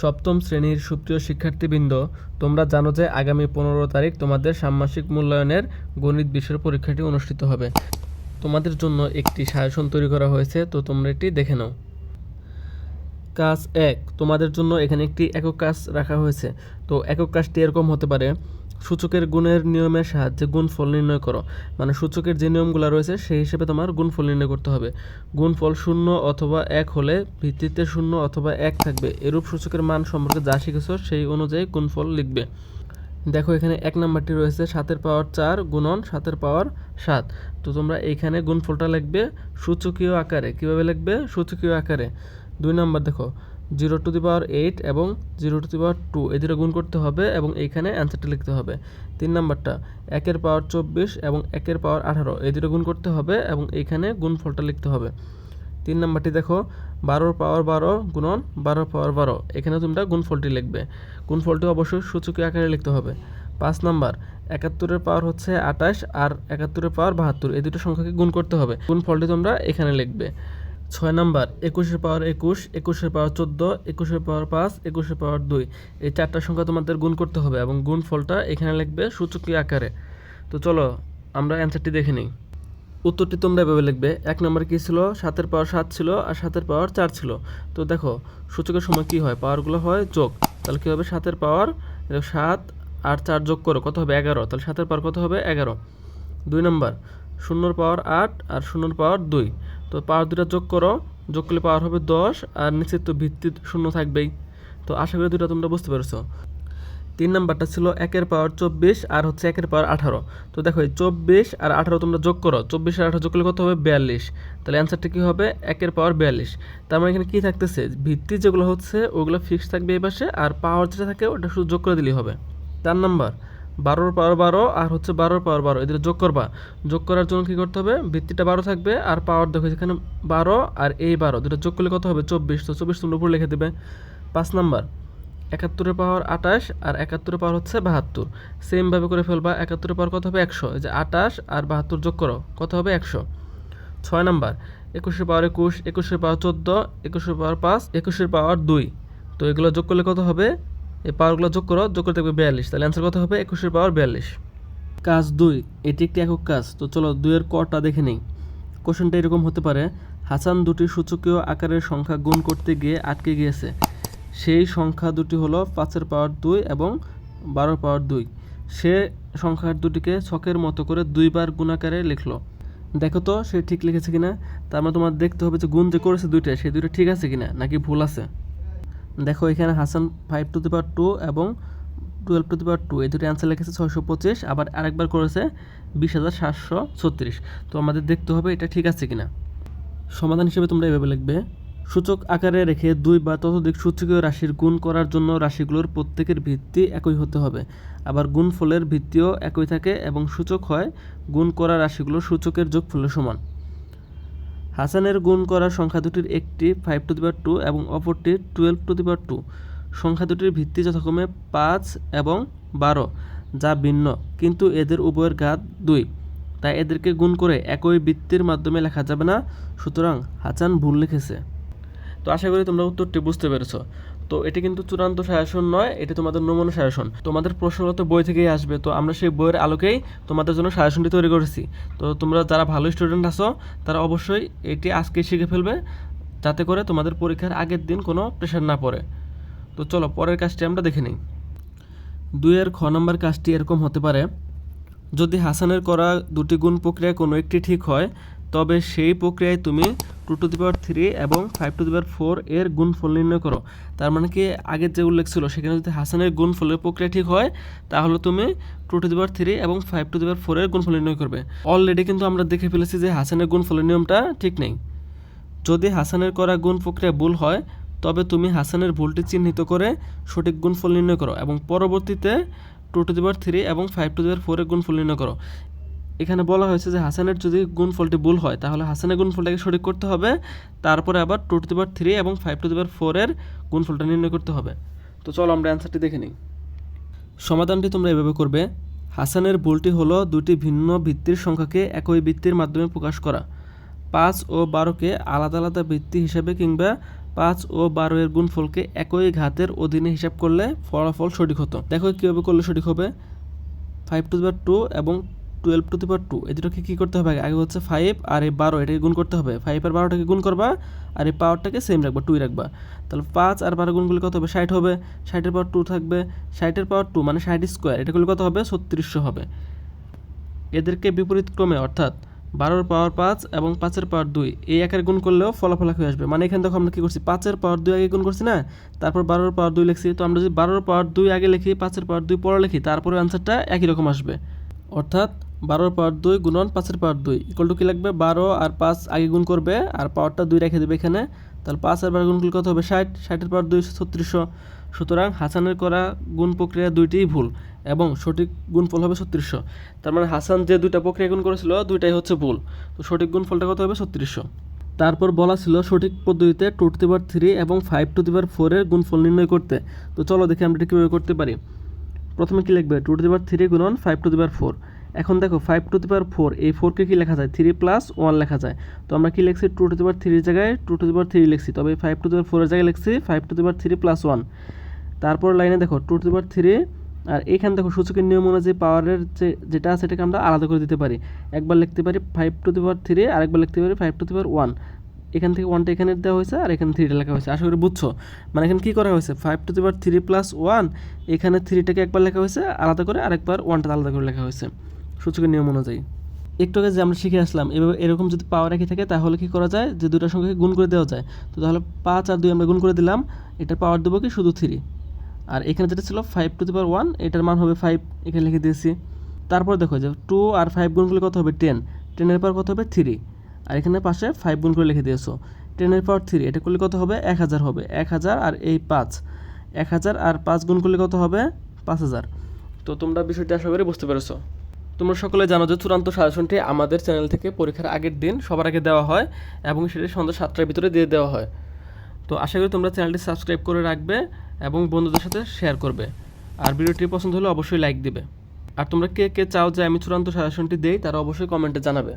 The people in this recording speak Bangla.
সপ্তম শ্রেণির সুপ্রিয় শিক্ষার্থীবৃন্দ, তোমরা জানো যে আগামী পনেরো তারিখ তোমাদের ষান্মাসিক মূল্যায়নের গণিত বিষয়ের পরীক্ষাটি অনুষ্ঠিত হবে। তোমাদের জন্য একটি সাজেশন তৈরি করা হয়েছে, তো তোমরা এটি দেখে নাও। কাজ এক, তোমাদের জন্য এখানে একটি একক কাজ রাখা হয়েছে। তো একক কাজটি এরকম হতে পারে সূচকের গুণের নিয়মের সাহায্যে গুণফল নির্ণয় করো। মানে সূচকের যে নিয়মগুলো রয়েছে, সেই হিসেবে তোমার গুণফল নির্ণয় করতে হবে। গুণফল শূন্য অথবা এক হলে ভিত্তিতে শূন্য অথবা এক থাকবে। এরূপ সূচকের মান সম্পর্কে যা শিখেছো, সেই অনুযায়ী গুণফল লিখবে। দেখো, এখানে এক নাম্বারটি রয়েছে, সাতের পাওয়ার চার গুণন সাতের পাওয়ার সাত। তো তোমরা এইখানে গুণফলটা লিখবে সূচকীয় আকারে। কীভাবে লিখবে? সূচকীয় আকারে। দুই নাম্বার দেখো zero to the power eight এবং zero to the power two, এই দুটো গুণ করতে হবে এবং এইখানে অ্যান্সারটা লিখতে হবে। তিন নাম্বারটা, একের পাওয়ার চব্বিশ এবং একের পাওয়ার আঠারো, এই দুটো গুণ করতে হবে এবং এইখানে গুণফলটা লিখতে হবে। তিন নাম্বারটি দেখো, বারোর পাওয়ার বারো গুণন বারোর পাওয়ার বারো, এখানে তোমরা গুণফলটি লিখবে। গুণফলটি অবশ্যই সূচকীয় আকারে লিখতে হবে। পাঁচ নাম্বার, একাত্তরের পাওয়ার হচ্ছে আঠাশ আর একাত্তরের পাওয়ার বাহাত্তর, এই দুটো সংখ্যাকে গুণ করতে হবে। গুণফলটি তোমরা এখানে লিখবে। ছয় নাম্বার, একুশের পাওয়ার একুশ, একুশের পাওয়ার চোদ্দ, একুশের পাওয়ার পাঁচ, একুশের পাওয়ার দুই। এই চারটা সংখ্যা তোমাদের গুণ করতে হবে এবং গুণ ফলটা এখানে লিখবে সূচকীয় আকারে। তো চলো, আমরা অ্যান্সারটি দেখে নিই। উত্তরটি তোমরা এভাবে লিখবে, এক নম্বর কী ছিল? সাতের পাওয়ার সাত ছিল আর সাতের পাওয়ার চার ছিল। তো দেখো, সূচকের সময় কী হয়? পাওয়ারগুলো হয় যোগ। তাহলে কী হবে? সাতের পাওয়ার সাত আর চার যোগ করো। কত হবে? এগারো। তাহলে সাতের পাওয়ার কত হবে? এগারো। দুই নম্বর, শূন্যর পাওয়ার আট আর শূন্যর পাওয়ার দুই। তো পাওয়ার দুটা যোগ করো, যোগ করলে পাওয়ার হবে দশ, আর নিচে তো ভিত্তি শূন্য থাকবেই। তো আশা করি দুটা তোমরা বুঝতে পেরেছ। তিন নাম্বারটা ছিল একের পাওয়ার চব্বিশ, আর হচ্ছে একের পাওয়ার আঠারো। তো দেখো চব্বিশ আর আঠারো তোমরা যোগ করো। চব্বিশ আর আঠারো যোগ করলে কত হবে? বিয়াল্লিশ। তাহলে অ্যান্সারটা কী হবে? একের পাওয়ার বিয়াল্লিশ। তার মানে এখানে কী থাকতেছে? ভিত্তি যেগুলো হচ্ছে, ওগুলো ফিক্স থাকবে এই পাশে, আর পাওয়ার যেটা থাকে, ওটা শুধু যোগ করে দিলেই হবে। চার নাম্বার। বারোর পাওয়ার বারো আর হচ্ছে বারোর পাওয়ার বারো। এদের যোগ করবা। যোগ করার জন্য কী করতে হবে? ভিত্তিটা বারো থাকবে আর পাওয়ার দেখো এখানে বারো আর এই বারো। দুটো যোগ করলে কত হবে? চব্বিশ। তো চব্বিশ তোমরা উপরে লিখে দেবে। পাঁচ নাম্বার। একাত্তরের পাওয়ার আটাশ আর একাত্তরের পাওয়ার হচ্ছে বাহাত্তর। সেমভাবে করে ফেলবা। একাত্তরের পাওয়ার কত হবে? একশো। এই যে আটাশ আর বাহাত্তর যোগ করো। কত হবে? একশো। ছয় নাম্বার। একুশের পাওয়ার একুশ, একুশের পাওয়ার চোদ্দ, একুশের পাওয়ার পাঁচ, একুশের পাওয়ার দুই। তো এগুলো যোগ করলে কত হবে? এই পাওয়ারগুলো যোগ করো, যোগ করতে হবে বিয়াল্লিশ। তাহলে অ্যান্সার কত হবে? একুশের পাওয়ার বিয়াল্লিশ। কাজ দুই, এটি একটি একক কাজ। তো চলো দুইয়ের কটা দেখে নিই। কোশ্চেনটা এরকম হতে পারে, হাসান দুটি সূচকীয় আকারের সংখ্যা গুণ করতে গিয়ে আটকে গিয়েছে। সেই সংখ্যা দুটি হলো পাঁচের পাওয়ার দুই এবং বারোর পাওয়ার দুই। সে সংখ্যার দুটিকে ছকের মতো করে দুইবার গুণাকারে লিখলো। দেখো তো, সে ঠিক লিখেছে কিনা? তার মানে তোমার দেখতে হবে যে গুণ যে করেছে দুইটা সেই দুইটা ঠিক আছে কিনা, নাকি ভুল আছে? দেখো এখানে Hasan five to the power two এবং twelve to the power two এই দুটো অ্যান্সার লিখেছে ছয়শো পঁচিশ, আবার আরেকবার করেছে বিশ হাজার সাতশো ছত্রিশ। তো আমাদের দেখতে হবে এটা ঠিক আছে কিনা। সমাধান হিসেবে তোমরা এভাবে লিখবে, সূচক আকারে রেখে দুই বা ততোধিক সূচকীয় রাশির গুণ করার জন্য রাশিগুলোর প্রত্যেকের ভিত্তি একই হতে হবে। আবার গুণফলের ভিত্তিও একই থাকে এবং সূচক হয়, গুণ করা রাশিগুলোর সূচকের যোগফলের সমান। হাসানের গুণ করা সংখ্যা দুটির একটি five to the power two এবং অপরটি twelve to the power two সংখ্যা দুটির ভিত্তি যথাক্রমে পাঁচ এবং বারো, যা ভিন্ন, কিন্তু এদের উভয়ের ঘাত দুই। তাই এদেরকে গুণ করে একই বৃত্তির মাধ্যমে লেখা যাবে না। সুতরাং হাসান ভুল লিখেছে। তো আশা করি তোমরা উত্তরটি বুঝতে পেরেছ। তো এটি কিন্তু চূড়ান্ত শাসন নয়, এটি তোমাদের নমুনা শাসন। তোমাদের প্রশ্নগত বই থেকেই আসবে, তো আমরা সেই বইয়ের আলোকেই তোমাদের জন্য শাসনটি তৈরি করেছি। তো তোমরা যারা ভালো স্টুডেন্ট আছো, তারা অবশ্যই এটি আজকে শিখে ফেলবে, যাতে করে তোমাদের পরীক্ষার আগের দিন কোনো প্রেশার না পড়ে। তো চলো, পরের কাজটি আমরা দেখে নিই। দুইয়ের খ নম্বর কাজটি এরকম হতে পারে, যদি হাসানের করা দুটি গুণ প্রক্রিয়া কোনো একটি ঠিক হয়, তবে সেই প্রক্রিয়ায় তুমি two to the power three এবং five to the power four এর গুণফল নির্ণয় করো। তার মানে কি আগের যে উল্লেখ ছিল, সেখানে যদি হাসানের গুণফলের প্রক্রিয়া ঠিক হয়, তাহলে তুমি two to the power three এবং ফাইভ টু দি পাওয়ার ফোরের গুণফল নির্ণয় করবে। অলরেডি কিন্তু আমরা দেখে ফেলেছি যে হাসানের গুণফলের নিয়মটা ঠিক নেই। যদি হাসানের করা গুণ প্রক্রিয়া ভুল হয়, তবে তুমি হাসানের ভুলটি চিহ্নিত করে সঠিক গুণফল নির্ণয় করো এবং পরবর্তীতে টু টু দি থ্রি এবং ফাইভ টু দি পাওয়ার ফোরের গুণফল নির্ণয় করো। এখানে বলা হয়েছে যে হাসানের যদি গুণফলটি ভুল হয়, তাহলে হাসানের গুণফলটাকে সঠিক করতে হবে। তারপরে আবার টু টু পাওয়ার থ্রি এবং ফাইভ টু পাওয়ার ফোরের গুণফলটা নির্ণয় করতে হবে। তো চলো আমরা অ্যান্সারটি দেখে নিই। সমাধানটি তোমরা এভাবে করবে। হাসানের ভুলটি হলো দুটি ভিন্ন ভিত্তির সংখ্যাকে একই ভিত্তির মাধ্যমে প্রকাশ করা। পাঁচ ও বারোকে আলাদা আলাদা ভিত্তি হিসাবে কিংবা পাঁচ ও বারো এর গুণফলকে একই ঘাতের অধীনে হিসাব করলে ফলাফল সঠিক হতো। দেখো কীভাবে করলে সঠিক হবে। ফাইভ টু পাওয়ার টু এবং twelve to the power two এই দুটোকে কী করতে হবে? আগে হচ্ছে ফাইভ আর এই বারো, এটাকে গুণ করতে হবে। ফাইভ আর বারোটাকে গুণ করবা আর এই পাওয়ারটাকে সেম রাখবা টুই রাখবা। তাহলে পাঁচ আর বারো গুণ করলে কত হবে? ষাট হবে। ষাটের পাওয়ার টু থাকবে। ষাটের পাওয়ার টু মানে ষাট স্কোয়ার এটা করলে কত হবে? ছত্রিশশো হবে। এদেরকে বিপরীত ক্রমে, অর্থাৎ বারোর পাওয়ার পাঁচ এবং পাঁচের পাওয়ার দুই, এই একের গুণ করলেও ফলাফল হয়ে আসবে। মানে এখানে দেখো আমরা কী করছি? পাঁচের পাওয়ার দুই আগে গুণ করছি না? তারপর বারোর পাওয়ার দুই লিখছি। তো আমরা যদি বারোর পাওয়ার দুই আগে লিখি, পাঁচের পাওয়ার দুই পরে লিখি তারপরে অ্যান্সারটা একই রকম আসবে। অর্থাৎ বারোর পাওয়ার দুই গুণন পাঁচের পাওয়ার দুই ইকুয়াল টু কী লাগবে? বারো আর পাঁচ আগে গুণ করবে আর পাওয়ারটা দুই রেখে দেবে এখানে। তাহলে পাঁচ আর বারো গুণ করলে কত হবে? ষাট। ষাটের পাওয়ার দুই ছত্রিশশো। সুতরাং হাসানের করা গুণ প্রক্রিয়া দুইটিই ভুল এবং সঠিক গুণফল হবে ছত্রিশশো। তার মানে হাসান যে দুইটা প্রক্রিয়া গুণ করেছিল, দুইটাই হচ্ছে ভুল। তো সঠিক গুণফলটা কত হবে? ছত্রিশশো। তারপর বলা ছিল সঠিক পদ্ধতিতে two to the power three এবং ফাইভ টু দি পাওয়ার ফোরের গুণফল নির্ণয় করতে। তো চলো দেখি আমরা এটা কীভাবে করতে পারি। প্রথমে কী লিখবে two to the power three গুণন five to the power four এখন দেখো five to the power four এই ফোরকে কী লেখা যায়? থ্রি প্লাস ওয়ান লেখা যায়। তো আমরা কী লিখছি? টু টু দি পাওয়ার থ্রির জায়গায় two to the power three লিখছি। তবে ফাইভ টু দি পাওয়ার ফোরের জায়গায় লিখছি five to the power three plus one তারপর লাইনে দেখো two to the power three আর এখানে দেখো সূচকের নিয়ম অনুযায়ী পাওয়ারের যে, যেটা আছে সেটাকে আমরা আলাদা করে দিতে পারি। একবার লিখতে পারি five to the power three আর একবার লিখতে পারি five to the power one এখান থেকে ওয়ানটা এখানে দেওয়া হয়েছে আর এখানে থ্রিটা লেখা হয়েছে। আশা করি বুঝছ? মানে এখানে কী করা হয়েছে? Five to the power three plus one এখানে থ্রিটাকে একবার লেখা হয়েছে, আলাদা করে আরেকবার ওয়ানটা আলাদা করে লেখা হয়েছে। সূচকের নিয়ম অনুযায়ী। একটু আগে যে আমরা শিখে আসলাম, এভাবে এরকম যদি পাওয়ার একই থাকে, তাহলে কি করা যায়? যে দুটার সঙ্গে গুণ করে দেওয়া যায়। তো তাহলে পাঁচ আর দুই আমরা গুণ করে দিলাম, এটার পাওয়ার দেবো কি? শুধু থ্রি আর এখানে যেটা ছিল five to the power one এটার মান হবে ফাইভ এখানে লিখে দিয়েছি। তারপর দেখো যে টু আর ফাইভ গুণ করলে কত হবে? টেন টেনের পাওয়ার কত হবে? থ্রি আর এখানে পাশে ফাইভ গুণ করে লিখে দিয়েছ। টেনের পাওয়ার থ্রি এটা করলে কত হবে? এক হাজার হবে। এক হাজার আর এই পাঁচ। এক হাজার আর পাঁচ গুণ করলে কত হবে? পাঁচ হাজার। তো তোমরা বিষয়টি আশা করি বুঝতে পেরেছ। তোমরা সকলে জানো যে চূড়ান্ত সাজেশনটি আমাদের চ্যানেল থেকে পরীক্ষার আগের দিন সবার আগে দেওয়া হয় এবং সেটি সন্ধ্যা সাতটার ভিতরে দিয়ে দেওয়া হয়। তো আশা করি তোমরা চ্যানেলটি সাবস্ক্রাইব করে রাখবে এবং বন্ধুদের সাথে শেয়ার করবে। আর ভিডিওটি পছন্দ হলে অবশ্যই লাইক দিবে। আর তোমরা কে কে চাও যে আমি চূড়ান্ত সাজেশনটি দেই তারা অবশ্যই কমেন্টে জানাবে।